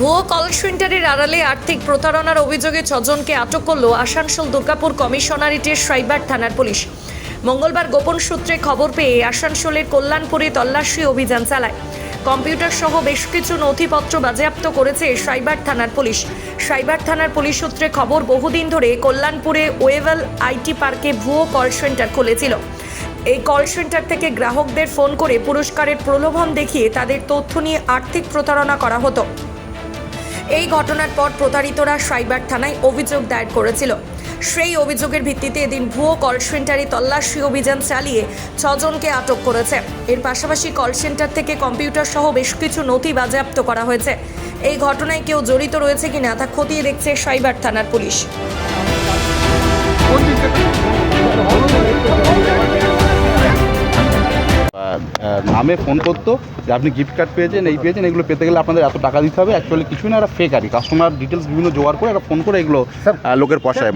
ভুয়ো কল সেন্টারের আড়ালে আর্থিক প্রতারণার অভিযোগে ছজনকে আটক করল আসানসোল দুর্গাপুর কমিশনারেটের সাইবার থানার পুলিশ। মঙ্গলবার গোপন সূত্রে খবর পেয়ে আসানসোলের কল্যাণপুরে তল্লাশি অভিযান চালায়। কম্পিউটার সহ বেশ কিছু নথিপত্র বাজেয়াপ্ত করেছে সাইবার থানার পুলিশ। সাইবার থানার পুলিশ সূত্রে খবর, বহুদিন ধরে কল্যাণপুরে ওয়েভেল আইটি পার্কে ভুয়ো কল সেন্টার খুলেছিল। এই কল সেন্টার থেকে গ্রাহকদের ফোন করে পুরস্কারের প্রলোভন দেখিয়ে তাদের তথ্য নিয়ে আর্থিক প্রতারণা করা হতো। এই ঘটনার পর প্রতারিতরা সাইবার থানায় অভিযোগ দায়ের করেছিল। সেই অভিযোগের ভিত্তিতে এদিন ভুয়ো কল সেন্টারে তল্লাশি অভিযান চালিয়ে ছজনকে আটক করেছে। এর পাশাপাশি কল সেন্টার থেকে কম্পিউটার সহ বেশ কিছু নথি বাজেয়াপ্ত করা হয়েছে। এই ঘটনায় কেউ জড়িত রয়েছে কিনা তা খতিয়ে দেখছে সাইবার থানার পুলিশ। নামে ফোন করতো যে আপনি গিফট কার্ড পেয়েছেন এই পেয়েছেন এগুলো পেতে গেলে আপনাদের এত টাকা দিতে হবে। অ্যাকচুয়ালি কিছুই না একটা ফেক আর কাস্টমার ডিটেলস বিভিন্ন জোগাড় করে একটা ফোন করে এগুলো লোকের পয়সায়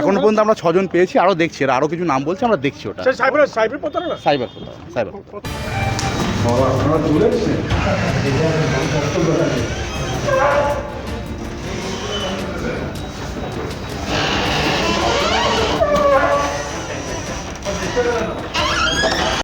এখন পর্যন্ত আমরা ছজন পেয়েছি আরও দেখছি আর আরও কিছু নাম বলছে আমরা দেখছি ওটা। Cyber cyber cyber